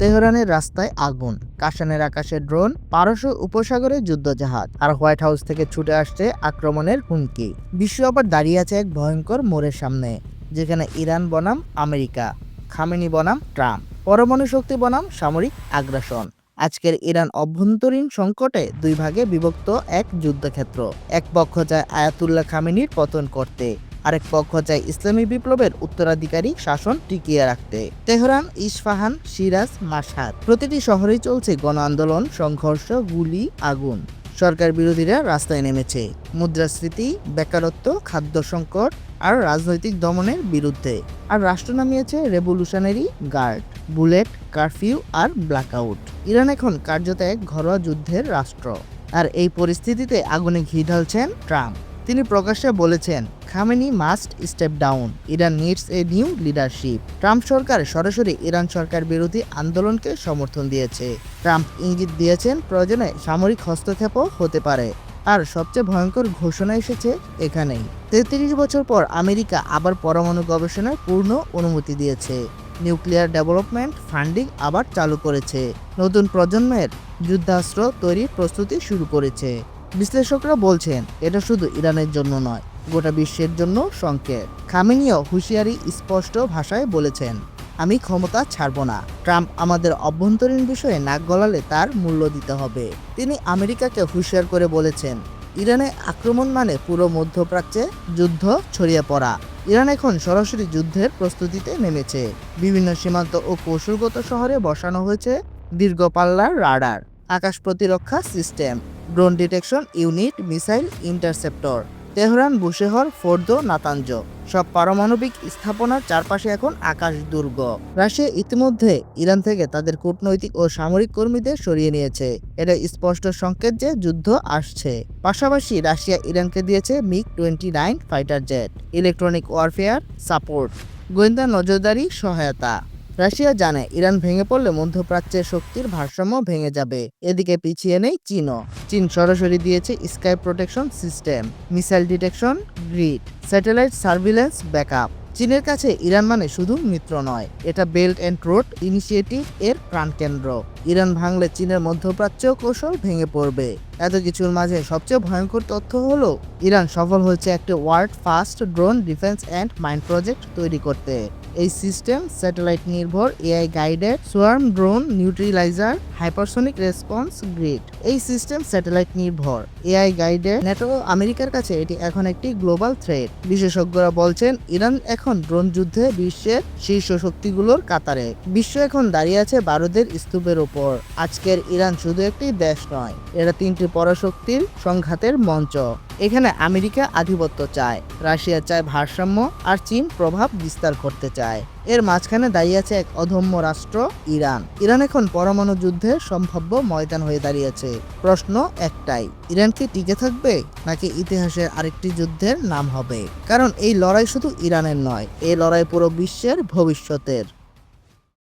তেহরানের রাস্তায় আগুন, কাশানের আকাশে ড্রোন, পারস্য উপসাগরে যুদ্ধজাহাজ আর হোয়াইট হাউস থেকে ছুটে আসছে আক্রমণের হুমকি। বিশ্ব আবার দাঁড়িয়ে আছে এক ভয়ঙ্কর মোড়ের সামনে, যেখানে ইরান বনাম আমেরিকা, খামেনি বনাম ট্রাম্প, পরমাণু শক্তি বনাম সামরিক আগ্রাসন। আজকের ইরান অভ্যন্তরীণ সংকটে দুই ভাগে বিভক্ত এক যুদ্ধক্ষেত্র, এক পক্ষ চায় আয়াতুল্লাহ খামেনির পতন করতে। আরেক পক্ষ চায় ইসলামী বিপ্লবের উত্তরাধিকারী শাসন টিকিয়ে রাখতে। তেহরান ইস্পাহান সিরাজ মাসহাদ প্রতিটি শহরেই চলছে গণ আন্দোলন, সংঘর্ষ, গুলি, আগুন। সরকার বিরোধীরা রাস্তায় নেমেছে। মুদ্রাস্ফীতি, বেকারত্ব, খাদ্য সংকট আর রাজনৈতিক দমনের বিরুদ্ধে। আর রাষ্ট্র নামিয়েছে রেভলিউশনারি গার্ড, বুলেট, কারফিউ আর ব্ল্যাকআউট। ইরান এখন কার্যত এক ঘরোয়া যুদ্ধের রাষ্ট্র। আর এই পরিস্থিতিতে আগুনে ঘি ঢালছেন ট্রাম্প। তিনি প্রকাশ্যে বলেছেন Khamenei must step down Iran needs a new leadership Trump সরকার সরাসরি ইরান সরকার বিরোধী আন্দোলনকে সমর্থন দিয়েছে। ট্রাম্প ইঙ্গিত দিয়েছেন প্রয়োজনে সামরিক হস্তক্ষেপও হতে পারে। আর সবচেয়ে ভয়ঙ্কর ঘোষণা এসেছে এখানেই। তেত্রিশ বছর পর আমেরিকা আবার পরমাণু গবেষণার পূর্ণ অনুমতি দিয়েছে। নিউক্লিয়ার ডেভেলপমেন্ট ফান্ডিং আবার চালু করেছে। নতুন প্রজন্মের যুদ্ধাস্ত্র তৈরির প্রস্তুতি শুরু করেছে। বিশ্লেষকরা বলছেন, এটা শুধু ইরানের জন্য নয় গোটা বিশ্বের জন্য সংকেত। খামেনিও হুঁশিয়ারি স্পষ্ট ভাষায় বলেছেন, আমি ক্ষমতা ছাড়ব না। ট্রাম্প আমাদের অভ্যন্তরীণ বিষয়ে নাক গলালে তার মূল্য দিতে হবে। তিনি আমেরিকাকে হুঁশিয়ার করে বলেছেন, ইরানে আক্রমণ মানে পুরো মধ্যপ্রাচ্যে যুদ্ধ ছড়িয়ে পড়া। ইরান এখন সরাসরি যুদ্ধের প্রস্তুতিতে নেমেছে। বিভিন্ন সীমান্ত ও কৌশলগত শহরে বসানো হয়েছে দীর্ঘ পাল্লার রাডার। আকাশ প্রতিরক্ষা system, drone detection unit, missile interceptor. Tehran, Bushehr, Fordow Natanz সব পারমাণবিক স্থাপনার চারপাশে এখন আকাশ দুর্গ। রাশিয়া ইতিমধ্যে ইরান থেকে তাদের কূটনৈতিক ও সামরিক কর্মীদের সরিয়ে নিয়েছে। এটা স্পষ্ট সংকেত যে যুদ্ধ আসছে। পাশাপাশি রাশিয়া ইরানকে দিয়েছে MiG twenty nine fighter jet, electronic warfare support, গোয়েন্দা নজরদারি সহায়তা। রাশিয়া জানে ইরান ভেঙে পড়লে মধ্যপ্রাচ্যের শক্তির ভারসাম্য ভেঙে যাবে। এদিকে পিছিয়ে নেই চীনও। চীন সরাসরি দিয়েছে sky protection system, missile detection, grid, satellite surveillance backup. চীনের কাছে ইরান মানে শুধু মিত্র নয়, এটা বেল্ট অ্যান্ড রোড ইনিশিয়েটিভ এর প্রাণকেন্দ্র। ইরান ভাঙলে চীনের মধ্যপ্রাচ্য কৌশল ভেঙে পড়বে। এত কিছুর মাঝে সবচেয়ে ভয়ঙ্কর তথ্য হলো, ইরান সফল হয়েছে একটি world first drone defence and mind project তৈরি করতে। এই সিস্টেম স্যাটেলাইট নির্ভর AI guided swarm drone neutraliser hypersonic response grid. এই সিস্টেম স্যাটেলাইট নির্ভর। এআই গাইডেড নেটো আমেরিকার কাছে এটি এখন একটি গ্লোবাল থ্রেট। বিশেষজ্ঞরা বলছেন, ইরান এখন ড্রোন যুদ্ধে বিশ্বের শীর্ষ শক্তিগুলোর কাতারে। বিশ্ব এখন দাঁড়িয়ে আছে ভারতের স্তূপের ওপর। আজকের ইরান শুধু একটি দেশ নয়, এরা তিনটি পরাশক্তির সংঘাতের মঞ্চ। এখানে আমেরিকা আধিপত্য চায়, রাশিয়া চায় ভারসাম্য আর চীন প্রভাব বিস্তার করতে চায়। এর মাঝখানে দাঁড়িয়ে আছে এক অধম্য রাষ্ট্র, ইরান। ইরান এখন পরমাণু যুদ্ধের সম্ভাব্য ময়দান হয়ে দাঁড়িয়েছে। প্রশ্ন একটাই, ইরান কি টিকে থাকবে নাকি ইতিহাসের আরেকটি যুদ্ধের নাম হবে? কারণ এই লড়াই শুধু ইরানের নয়, এই লড়াই পুরো বিশ্বের ভবিষ্যতের।